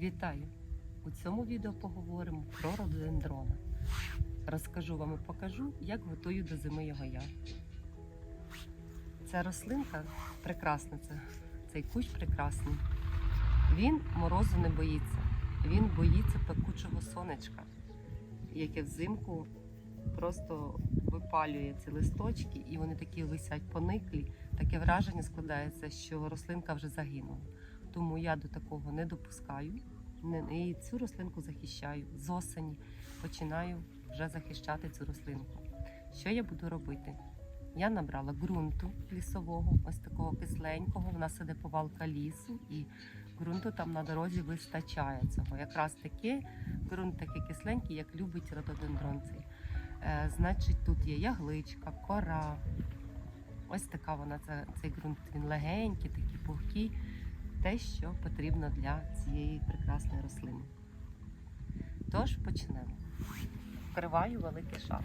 Вітаю! У цьому відео поговоримо про рододендрона. Розкажу вам і покажу, як готую до зими його я. Ця рослинка прекрасна, це, цей кущ прекрасний. Він морозу не боїться. Він боїться пекучого сонечка, яке взимку просто випалює ці листочки, і вони такі висять пониклі. Таке враження складається, що рослинка вже загинула. Тому я до такого не допускаю. І цю рослинку захищаю. З осені починаю вже захищати цю рослинку. Що я буду робити? Я набрала ґрунту лісового, ось такого кисленького. У нас іде повалка лісу, і ґрунту там на дорозі вистачає цього. Якраз таке ґрунт такий кисленький, як любить рододендрон цей. Е, значить, тут є ягличка, кора. Ось така вона, це, цей ґрунт. Він легенький, такий пухкий. Те, що потрібно для цієї прекрасної рослини. Тож почнемо. Вкриваю великий шар.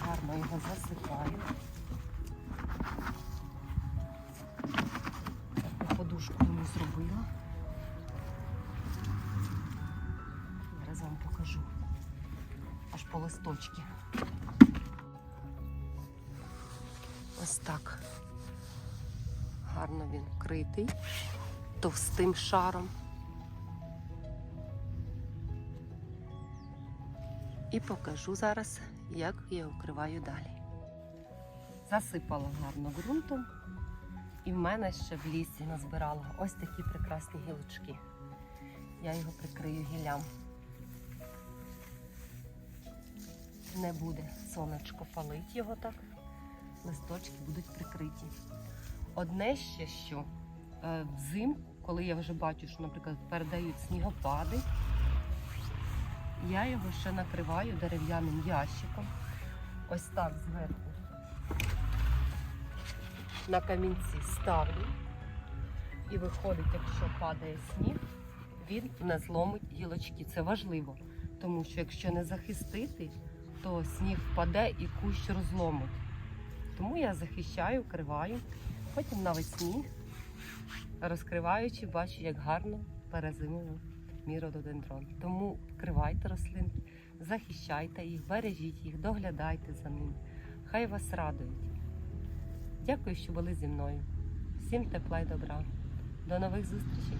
Гарно його засипаю. Таку подушку йому зробила. Зараз вам покажу. Аж по листочки. Ось так. Гарно він вкритий товстим шаром. І покажу зараз, як я укриваю далі. Засипала гарно ґрунтом, і в мене ще в лісі назбирала ось такі прекрасні гілочки. Я його прикрию гіллям. Не буде сонечко палить його так листочки будуть прикриті. Одне ще що е, взимку, коли я вже бачу, що, наприклад, передають снігопади, я його ще накриваю дерев'яним ящиком. Ось так зверху на камінці ставлю. І виходить, якщо падає сніг, він не зломить гілочки. Це важливо, тому що якщо не захистити, то сніг впаде і кущ розломить. Тому я захищаю, криваю. Потім навесні, розкриваючи, бачу, як гарно перезимував мій рододендрон. Тому вкривайте рослинки, захищайте їх, бережіть їх, доглядайте за ними. Хай вас радують. Дякую, що були зі мною. Всім тепла й добра. До нових зустрічей!